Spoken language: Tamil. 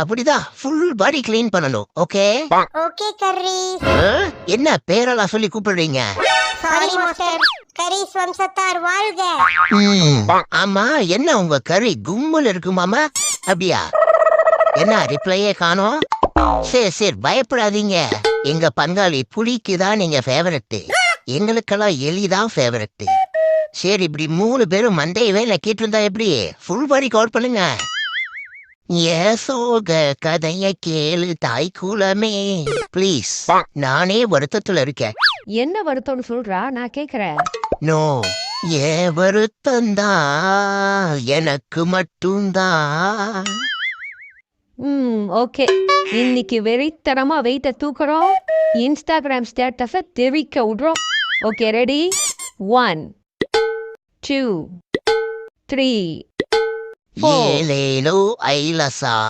அப்படிதான். ஃபுல் பாடி க்ளீன் பண்ணணும். ஓகே ஓகே கர்ரி என்ன பேரெல்லாம் சொல்லி கூப்பிடுறீங்க? சாரி மாஸ்டர் கரீஸ் வம்சத்தார் வாழ்க. ஆமா. என்ன உங்க கறி கும்பல் இருக்குமாமா அப்படியா? என்ன ரிப்ளையே காணோம்? சரி சரி பயப்படாதீங்க. எங்க பங்காளி புலிக்கு தான் நீங்க ஃபேவரட் எங்களுக்கெல்லாம் எலிதான் ஃபேவரட் சரி இப்படி மூணு பேரும் மண்டையவே நக்கிட்டு இருந்தா எப்படி? ஃபுல் பாடி கவர் பண்ணுங்க. ஏசோக கதைய கேளு தாய் குலமே. ப்ளீஸ் நானே வருத்தத்துல இருக்கேன். என்ன வருத்தம்னு சொல்றா? நான் கேக்குறேன். நோ ஏ வருத்தந்தான் எனக்கு மட்டும்தான் ம் ஓகே. இன்னைக்கு வெறித்தனமா வெயிட்ட தூக்குறோம். இன்ஸ்டாகிராம் ஸ்டேட்டஸை தெரிக்க விடுறோம். Okay ready one two three po. Lelelo ay lasa.